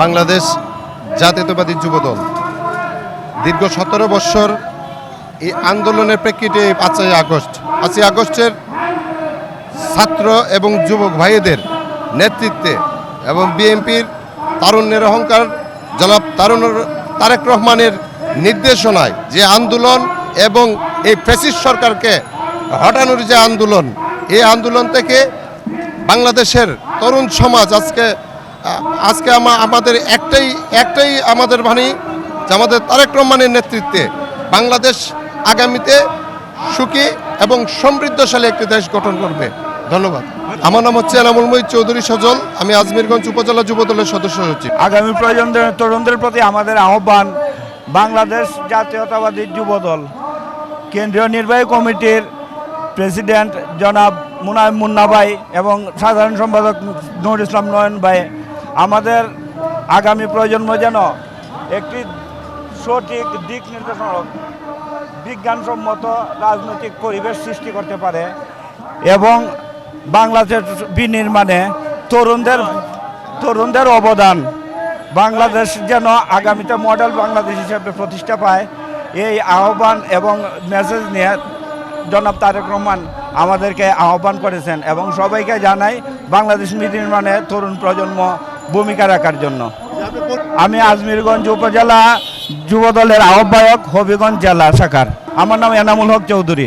বাংলাদেশ জাতীয়তাবাদী যুবদল। দীর্ঘ সতেরো বৎসর এই আন্দোলনের প্রেক্ষিতে পাঁচই আগস্ট, পাঁচই আগস্টের ছাত্র এবং যুবক ভাইদের নেতৃত্বে এবং বিএনপির তারুণ্যের অহংকার জনাব তারুণ তারেক রহমানের নির্দেশনায় যে আন্দোলন এবং এই ফ্যাসিস সরকারকে হটানোর যে আন্দোলন, এই আন্দোলন থেকে বাংলাদেশের তরুণ সমাজ আজকে আজকে আমা- আমাদের একটাই একটাই আমাদের বাণী যে আমাদের তারেক রহমানের নেতৃত্বে বাংলাদেশ আগামীতে সুখী এবং সমৃদ্ধশালী একটি দেশ গঠন করবে। ধন্যবাদ। আমার নাম হচ্ছে এনামুল মহিদ চৌধুরী সজল। আমি আজমিরগঞ্জ উপজেলা যুব দলের সদস্য সচিব আগামী প্রজন্মের, তরুণদের প্রতি আমাদের আহ্বান, বাংলাদেশ জাতীয়তাবাদী যুবদল, কেন্দ্রীয় নির্বাহী কমিটির প্রেসিডেন্ট জনাব মুনায় মুন্না ভাই এবং সাধারণ সম্পাদক নুর ইসলাম নয়ন ভাই। আমাদের আগামী প্রজন্ম যেন একটি সঠিক দিক নির্দেশন বিজ্ঞানসম্মত রাজনৈতিক পরিবেশ সৃষ্টি করতে পারে এবং বাংলাদেশ বিনির্মাণে তরুণদের তরুণদের অবদান বাংলাদেশ যেন আগামীতে মডেল বাংলাদেশ হিসেবে প্রতিষ্ঠা পায়, এই আহ্বান এবং মেসেজ নিয়ে জনাব তারেক রহমান আমাদেরকে আহ্বান করেছেন এবং সবাইকে জানাই বাংলাদেশ নির্মাণে তরুণ প্রজন্ম ভূমিকা রাখার জন্য। আমি আজমিরগঞ্জ উপজেলা যুবদলের আহ্বায়ক হবিগঞ্জ জেলা শাখার। আমার নাম এনামুল হক চৌধুরী।